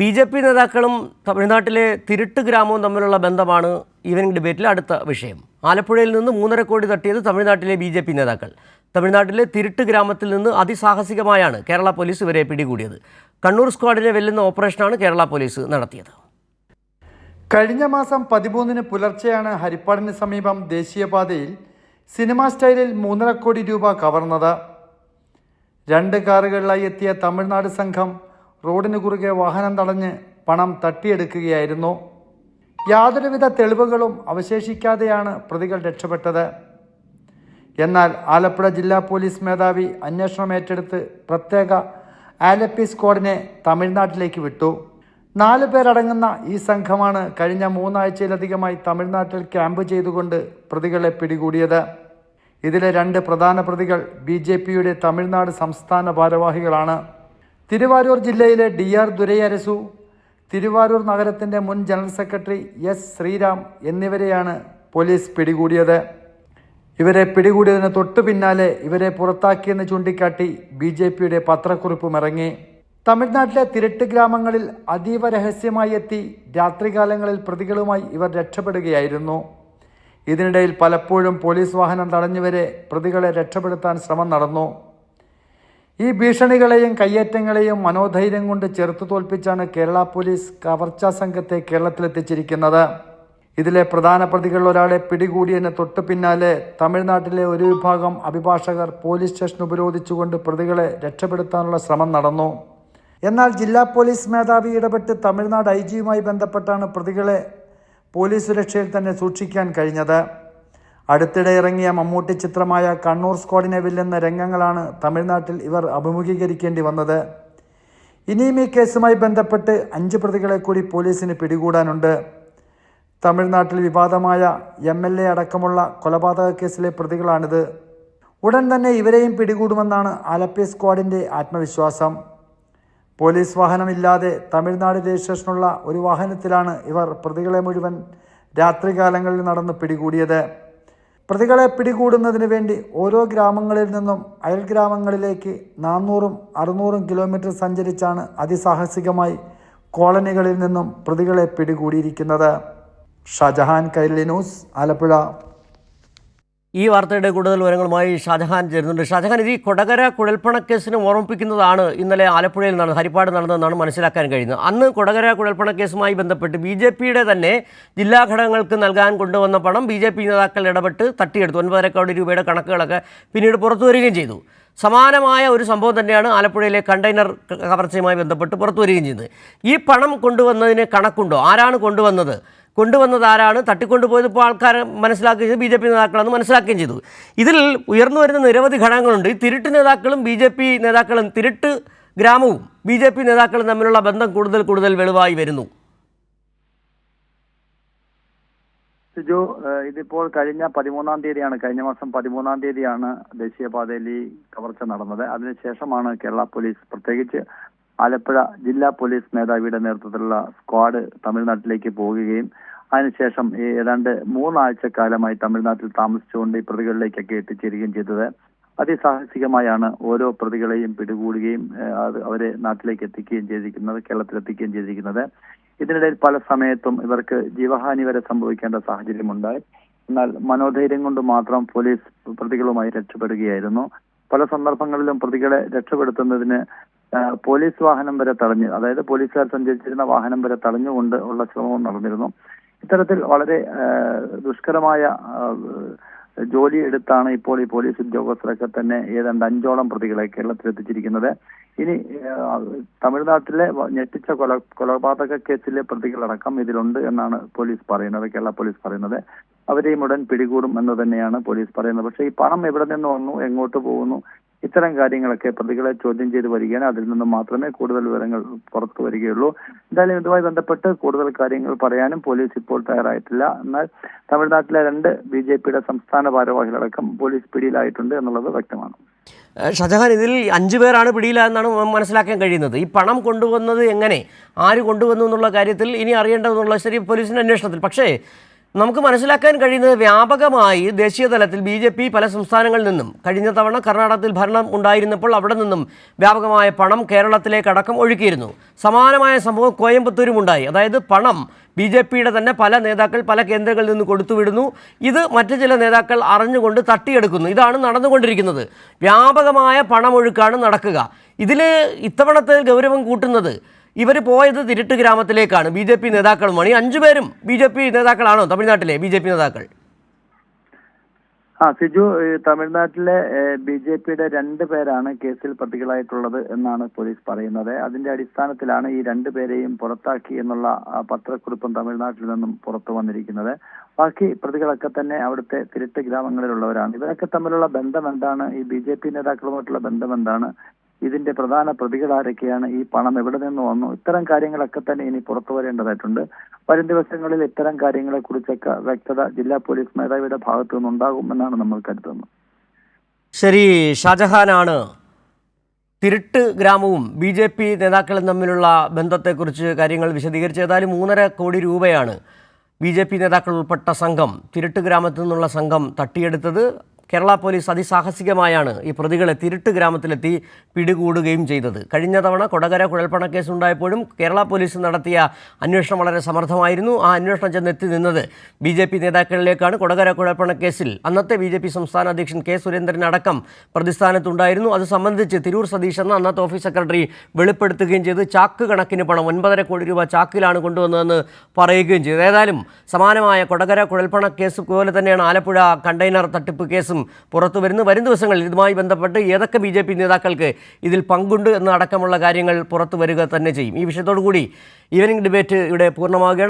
B J P നേതാക്കളും തമിഴ്നാട്ടിലെ തിരുട്ട് ഗ്രാമവും തമ്മിലുള്ള ബന്ധമാണ് ഈവനിംഗ് ഡിബേറ്റിലെ അടുത്ത വിഷയം. ആലപ്പുഴയിൽ നിന്ന് മൂന്നര കോടി തട്ടിയത് തമിഴ്നാട്ടിലെ ബി ജെ പി നേതാക്കൾ. തമിഴ്നാട്ടിലെ തിരുട്ട് ഗ്രാമത്തിൽ നിന്ന് അതിസാഹസികമായാണ് കേരള പോലീസ് ഇവരെ പിടികൂടിയത്. കണ്ണൂർ സ്ക്വാഡിനെ വെല്ലുന്ന ഓപ്പറേഷനാണ് കേരള പോലീസ് നടത്തിയത്. കഴിഞ്ഞ മാസം പതിമൂന്നിന് പുലർച്ചെയാണ് ഹരിപ്പാടിന് സമീപം ദേശീയപാതയിൽ സിനിമാ സ്റ്റൈലിൽ മൂന്നര കോടി രൂപ കവർന്നത്. രണ്ട് കാറുകളിലായി എത്തിയ തമിഴ്നാട് സംഘം റോഡിന് കുറുകെ വാഹനം തടഞ്ഞ് പണം തട്ടിയെടുക്കുകയായിരുന്നു. യാതൊരുവിധ തെളിവുകളും അവശേഷിക്കാതെയാണ് പ്രതികൾ രക്ഷപ്പെട്ടത്. എന്നാൽ ആലപ്പുഴ ജില്ലാ പോലീസ് മേധാവി അന്വേഷണം ഏറ്റെടുത്ത് പ്രത്യേക ആലപ്പി സ്ക്വാഡിനെ തമിഴ്നാട്ടിലേക്ക് വിട്ടു. നാല് പേരടങ്ങുന്ന ഈ സംഘമാണ് കഴിഞ്ഞ മൂന്നാഴ്ചയിലധികമായി തമിഴ്നാട്ടിൽ ക്യാമ്പ് ചെയ്തുകൊണ്ട് പ്രതികളെ പിടികൂടിയത്. ഇതിലെ രണ്ട് പ്രധാന പ്രതികൾ ബി തമിഴ്നാട് സംസ്ഥാന ഭാരവാഹികളാണ്. തിരുവാരൂർ ജില്ലയിലെ ഡി ആർ ദുരൈയരസു തിരുവാരൂർ നഗരത്തിന്റെ മുൻ ജനറൽ സെക്രട്ടറി എസ് ശ്രീരാം എന്നിവരെയാണ് പോലീസ് പിടികൂടിയത്. ഇവരെ പിടികൂടിയതിന് തൊട്ടു പിന്നാലെ ഇവരെ പുറത്താക്കിയെന്ന് ചൂണ്ടിക്കാട്ടി ബി ജെ പിയുടെ പത്രക്കുറിപ്പും ഇറങ്ങി. തമിഴ്നാട്ടിലെ തിരട്ട് ഗ്രാമങ്ങളിൽ അതീവ രഹസ്യമായി എത്തി രാത്രികാലങ്ങളിൽ പ്രതികളുമായി ഇവർ രക്ഷപ്പെടുകയായിരുന്നു. ഇതിനിടയിൽ പലപ്പോഴും പോലീസ് വാഹനം തടഞ്ഞുവരെ പ്രതികളെ രക്ഷപ്പെടുത്താൻ ശ്രമം നടന്നു. ഈ ഭീഷണികളെയും കയ്യേറ്റങ്ങളെയും മനോധൈര്യം കൊണ്ട് ചെറുത്തു തോൽപ്പിച്ചാണ് കേരള പോലീസ് കവർച്ചാ സംഘത്തെ കേരളത്തിലെത്തിച്ചിരിക്കുന്നത്. ഇതിലെ പ്രധാന പ്രതികളിൽ ഒരാളെ പിടികൂടിയതിന് തൊട്ടു പിന്നാലെ തമിഴ്നാട്ടിലെ ഒരു വിഭാഗം അഭിഭാഷകർ പോലീസ് സ്റ്റേഷൻ ഉപരോധിച്ചുകൊണ്ട് പ്രതികളെ രക്ഷപ്പെടുത്താനുള്ള ശ്രമം നടന്നു. എന്നാൽ ജില്ലാ പോലീസ് മേധാവി ഇടപെട്ട് തമിഴ്നാട് ഐ ജിയുമായി ബന്ധപ്പെട്ടാണ് പ്രതികളെ പോലീസ് സുരക്ഷയിൽ തന്നെ സൂക്ഷിക്കാൻ കഴിഞ്ഞത്. അടുത്തിടെ ഇറങ്ങിയ മമ്മൂട്ടി ചിത്രമായ കണ്ണൂർ സ്ക്വാഡിനെ വെല്ലുന്ന രംഗങ്ങളാണ് തമിഴ്നാട്ടിൽ ഇവർ അഭിമുഖീകരിക്കേണ്ടി വന്നത്. ഇനിയും ഈ കേസുമായി ബന്ധപ്പെട്ട് അഞ്ച് പ്രതികളെ കൂടി പോലീസിന് പിടികൂടാനുണ്ട്. തമിഴ്നാട്ടിൽ വിവാദമായ എം എൽ എ അടക്കമുള്ള കൊലപാതക കേസിലെ പ്രതികളാണിത്. ഉടൻ തന്നെ ഇവരെയും പിടികൂടുമെന്നാണ് ആലപ്പി സ്ക്വാഡിന്റെ ആത്മവിശ്വാസം. പോലീസ് വാഹനമില്ലാതെ തമിഴ്നാട് രജിസ്ട്രേഷനുള്ള ഒരു വാഹനത്തിലാണ് ഇവർ പ്രതികളെ മുഴുവൻ രാത്രികാലങ്ങളിൽ നടന്ന് പിടികൂടിയത്. പ്രതികളെ പിടികൂടുന്നതിന് വേണ്ടി ഓരോ ഗ്രാമങ്ങളിൽ നിന്നും അയൽ ഗ്രാമങ്ങളിലേക്ക് നാനൂറും അറുന്നൂറും കിലോമീറ്റർ സഞ്ചരിച്ചാണ് അതിസാഹസികമായി കോളനികളിൽ നിന്നും പ്രതികളെ പിടികൂടിയിരിക്കുന്നത്. ഷാജഹാൻ കൈരളി ന്യൂസ് ആലപ്പുഴ. ഈ വാർത്തയുടെ കൂടുതൽ വിവരങ്ങളുമായി ഷാജഹാൻ ചേരുന്നുണ്ട്. ഷാജഹാൻ ഇത് ഈ കൊടകര കുഴൽപ്പണക്കേസിനെ ഓർമ്മിപ്പിക്കുന്നതാണ് ഇന്നലെ ആലപ്പുഴയിൽ നടന്ന ഹരിപ്പാട് നടന്നതെന്നാണ് മനസ്സിലാക്കാൻ കഴിയുന്നത്. അന്ന് കൊടകര കുഴൽപ്പണക്കേസുമായി ബന്ധപ്പെട്ട് ബി ജെ പിയുടെ തന്നെ ജില്ലാ ഘടകങ്ങൾക്ക് നൽകാൻ കൊണ്ടുവന്ന പണം ബി ജെ പി നേതാക്കൾ ഇടപെട്ട് തട്ടിയെടുത്തു. ഒൻപതര കോടി രൂപയുടെ കണക്കുകളൊക്കെ പിന്നീട് പുറത്തു വരികയും ചെയ്തു. സമാനമായ ഒരു സംഭവം തന്നെയാണ് ആലപ്പുഴയിലെ കണ്ടെയ്നർ കവർച്ചയുമായി ബന്ധപ്പെട്ട് പുറത്തു വരികയും ചെയ്തത്. ഈ പണം കൊണ്ടുവന്നതിന് കണക്കുണ്ടോ? ആരാണ് കൊണ്ടുവന്നത്? കൊണ്ടുവന്നത് ആരാണ് തട്ടിക്കൊണ്ടുപോയത് ഇപ്പോൾ ആൾക്കാർ ചെയ്തു ബി ജെ പി നേതാക്കളെന്ന് മനസ്സിലാക്കുകയും ചെയ്തു. ഇതിൽ ഉയർന്നു വരുന്ന നിരവധി ഘടകങ്ങളുണ്ട്. ഈ തിരുട്ട് നേതാക്കളും ബി ജെ പി നേതാക്കളും തിരുട്ട് ഗ്രാമവും ബി ജെ പി നേതാക്കളും തമ്മിലുള്ള ബന്ധം കൂടുതൽ കൂടുതൽ വെളിവായി വരുന്നു. സിജു ഇതിപ്പോൾ കഴിഞ്ഞ പതിമൂന്നാം തീയതിയാണ് കഴിഞ്ഞ മാസം പതിമൂന്നാം തീയതിയാണ് ദേശീയപാതയിൽ ഈ കവർച്ച നടന്നത്. അതിനുശേഷമാണ് കേരള പോലീസ് പ്രത്യേകിച്ച് ആലപ്പുഴ ജില്ലാ പോലീസ് മേധാവിയുടെ നേതൃത്വത്തിലുള്ള സ്ക്വാഡ് തമിഴ്നാട്ടിലേക്ക് പോകുകയും അതിനുശേഷം ഏതാണ്ട് മൂന്നാഴ്ച കാലമായി തമിഴ്നാട്ടിൽ താമസിച്ചുകൊണ്ട് ഈ പ്രതികളിലേക്കൊക്കെ എത്തിച്ചേരുകയും ചെയ്തത്. അതിസാഹസികമായാണ് ഓരോ പ്രതികളെയും പിടികൂടുകയും അവരെ നാട്ടിലേക്ക് എത്തിക്കുകയും ചെയ്തിരിക്കുന്നത് കേരളത്തിലെത്തിക്കുകയും ചെയ്തിരിക്കുന്നത്. ഇതിനിടയിൽ പല സമയത്തും ഇവർക്ക് ജീവഹാനി വരെ സംഭവിക്കേണ്ട സാഹചര്യമുണ്ടായി എന്നാൽ മനോധൈര്യം കൊണ്ട് മാത്രം പോലീസ് പ്രതികളുമായി രക്ഷപ്പെടുകയായിരുന്നു. പല സന്ദർഭങ്ങളിലും പ്രതികളെ രക്ഷപ്പെടുത്തുന്നതിന് പോലീസ് വാഹനം വരെ തടഞ്ഞു അതായത് പോലീസുകാർ സഞ്ചരിച്ചിരുന്ന വാഹനം വരെ തടഞ്ഞുകൊണ്ട് ഉള്ള ശ്രമവും നടന്നിരുന്നു. ഇത്തരത്തിൽ വളരെ ദുഷ്കരമായ ജോലി എടുത്താണ് ഇപ്പോൾ ഈ പോലീസ് ഉദ്യോഗസ്ഥരൊക്കെ തന്നെ ഏതാണ്ട് അഞ്ചോളം പ്രതികളെ കേരളത്തിൽ എത്തിച്ചിരിക്കുന്നത് ഇനി തമിഴ്നാട്ടിലെ ഞെട്ടിച്ച കൊല കൊലപാതക കേസിലെ പ്രതികളടക്കം ഇതിലുണ്ട് എന്നാണ് പോലീസ് പറയുന്നത് കേരള പോലീസ് പറയുന്നത്. അവരെയും ഉടൻ പിടികൂടും എന്ന് തന്നെയാണ് പോലീസ് പറയുന്നത്. പക്ഷേ ഈ പണം എവിടെ നിന്ന് വന്നു എങ്ങോട്ട് പോകുന്നു ഇത്തരം കാര്യങ്ങളൊക്കെ പ്രതികളെ ചോദ്യം ചെയ്ത് വരികയാണ്. അതിൽ നിന്ന് മാത്രമേ കൂടുതൽ വിവരങ്ങൾ പുറത്തു വരികയുള്ളൂ. എന്തായാലും ഇതുമായി ബന്ധപ്പെട്ട് കൂടുതൽ കാര്യങ്ങൾ പറയാനും പോലീസ് ഇപ്പോൾ തയ്യാറായിട്ടില്ല. എന്നാൽ തമിഴ്നാട്ടിലെ രണ്ട് ബി ജെ പിയുടെ സംസ്ഥാന ഭാരവാഹികളടക്കം പോലീസ് പിടിയിലായിട്ടുണ്ട് എന്നുള്ളത് വ്യക്തമാണ്. ഷജഹാൻ ഇതിൽ അഞ്ചു പേരാണ് പിടിയിലായെന്നാണ് മനസ്സിലാക്കാൻ കഴിയുന്നത്. ഈ പണം കൊണ്ടുവന്നത് എങ്ങനെ? ആര് കൊണ്ടുവന്നു എന്നുള്ള കാര്യത്തിൽ ഇനി അറിയേണ്ടതെന്നുള്ള ശരി പോലീസിന്റെ അന്വേഷണത്തിൽ. പക്ഷേ നമുക്ക് മനസ്സിലാക്കാൻ കഴിയുന്നത് വ്യാപകമായി ദേശീയ തലത്തിൽ ബി ജെ പി പല സംസ്ഥാനങ്ങളിൽ നിന്നും കഴിഞ്ഞ തവണ കർണാടകത്തിൽ ഭരണം ഉണ്ടായിരുന്നപ്പോൾ അവിടെ നിന്നും വ്യാപകമായ പണം കേരളത്തിലേക്ക് അടക്കം ഒഴുക്കിയിരുന്നു. സമാനമായ സംഭവം കോയമ്പത്തൂരും ഉണ്ടായി. അതായത് പണം ബി ജെ പിയുടെ തന്നെ പല നേതാക്കൾ പല കേന്ദ്രങ്ങളിൽ നിന്ന് കൊടുത്തുവിടുന്നു. ഇത് മറ്റു ചില നേതാക്കൾ അറിഞ്ഞുകൊണ്ട് തട്ടിയെടുക്കുന്നു. ഇതാണ് നടന്നുകൊണ്ടിരിക്കുന്നത്. വ്യാപകമായ പണമൊഴുക്കാണ് നടക്കുക. ഇതിൽ ഇത്തവണത്തെ ഗൗരവം കൂട്ടുന്നത് ഇവർ പോയത് തിരുട്ട് ഗ്രാമത്തിലേക്കാണ്. ബി ജെ പി നേതാക്കളുമാണ് ഈ അഞ്ചു പേരും ബി ജെ പി നേതാക്കളാണോ? തമിഴ്നാട്ടിലെ ബി ജെ പി നേതാക്കൾ. ആ സിജു തമിഴ്നാട്ടിലെ ബി ജെ പിയുടെ രണ്ട് പേരാണ് കേസിൽ പ്രതികളായിട്ടുള്ളത് എന്നാണ് പോലീസ് പറയുന്നത്. അതിന്റെ അടിസ്ഥാനത്തിലാണ് ഈ രണ്ടു പേരെയും പുറത്താക്കി എന്നുള്ള പത്രക്കുറിപ്പും തമിഴ്നാട്ടിൽ നിന്നും പുറത്തു വന്നിരിക്കുന്നത്. ബാക്കി പ്രതികളൊക്കെ തന്നെ അവിടുത്തെ തിരുട്ട് ഗ്രാമങ്ങളിലുള്ളവരാണ്. ഇവരൊക്കെ തമ്മിലുള്ള ബന്ധം എന്താണ്? ഈ ബി ജെ പി നേതാക്കളുമായിട്ടുള്ള ബന്ധം എന്താണ്? ഇതിന്റെ പ്രധാന പ്രതികൾ ആരൊക്കെയാണ്? ഈ പണം എവിടെ നിന്ന് വന്നു? ഇത്തരം കാര്യങ്ങളൊക്കെ തന്നെ ഇനി പുറത്തു വരേണ്ടതായിട്ടുണ്ട്. വരും ദിവസങ്ങളിൽ ഇത്തരം കാര്യങ്ങളെ കുറിച്ചൊക്കെ വ്യക്തത ജില്ലാ പോലീസ് മേധാവിയുടെ ഭാഗത്തു നിന്നുണ്ടാകും എന്നാണ് നമ്മൾ കരുതുന്നത്. ശരി ഷാജഹാനാണ്. തിരുട്ട് ഗ്രാമവും ബി ജെ പി നേതാക്കളും തമ്മിലുള്ള ബന്ധത്തെക്കുറിച്ച് കാര്യങ്ങൾ വിശദീകരിച്ച് ഏതായാലും മൂന്നര കോടി രൂപയാണ് ബി ജെ പി നേതാക്കൾ ഉൾപ്പെട്ട സംഘം തിരുട്ട് ഗ്രാമത്തിൽ നിന്നുള്ള സംഘം തട്ടിയെടുത്തത്. കേരള പോലീസ് അതിസാഹസികമായാണ് ഈ പ്രതികളെ തിരുട്ട് ഗ്രാമത്തിലെത്തി പിടികൂടുകയും ചെയ്തത്. കഴിഞ്ഞ തവണ കൊടകര കുഴൽപ്പണ കേസ് ഉണ്ടായപ്പോഴും കേരള പോലീസ് നടത്തിയ അന്വേഷണം വളരെ സമർത്ഥമായിരുന്നു. ആ അന്വേഷണം ചെന്നെത്തി നിന്നത് ബി ജെ പി നേതാക്കളിലേക്കാണ്. കൊടകര കുഴൽപ്പണ കേസിൽ അന്നത്തെ ബി ജെ പി സംസ്ഥാന അധ്യക്ഷൻ കെ സുരേന്ദ്രൻ അടക്കം പ്രതിസ്ഥാനത്തുണ്ടായിരുന്നു. അത് സംബന്ധിച്ച് തിരൂർ സതീഷ് എന്ന അന്നത്തെ ഓഫീസ് സെക്രട്ടറി വെളിപ്പെടുത്തുകയും ചെയ്ത്. ചാക്ക് കണക്കിന് പണം ഒൻപതര കോടി രൂപ ചാക്കിലാണ് കൊണ്ടുവന്നതെന്ന് പറയുകയും ചെയ്തു. ഏതായാലും സമാനമായ കൊടകര കുഴൽപ്പണ കേസ് പോലെ തന്നെയാണ് ആലപ്പുഴ കണ്ടെയ്നർ തട്ടിപ്പ് കേസും പുറത്തു വരുന്നു. വരും ദിവസങ്ങളിൽ ഇതുമായി ബന്ധപ്പെട്ട് ഏതൊക്കെ ബി ജെ പി നേതാക്കൾക്ക് ഇതിൽ പങ്കുണ്ട് എന്നടക്കമുള്ള കാര്യങ്ങൾ പുറത്തു വരിക തന്നെ ചെയ്യും. ഈ വിഷയത്തോടു കൂടി ഈവനിംഗ് ഡിബേറ്റ് ഇവിടെ പൂർണമാവുകയാണ്.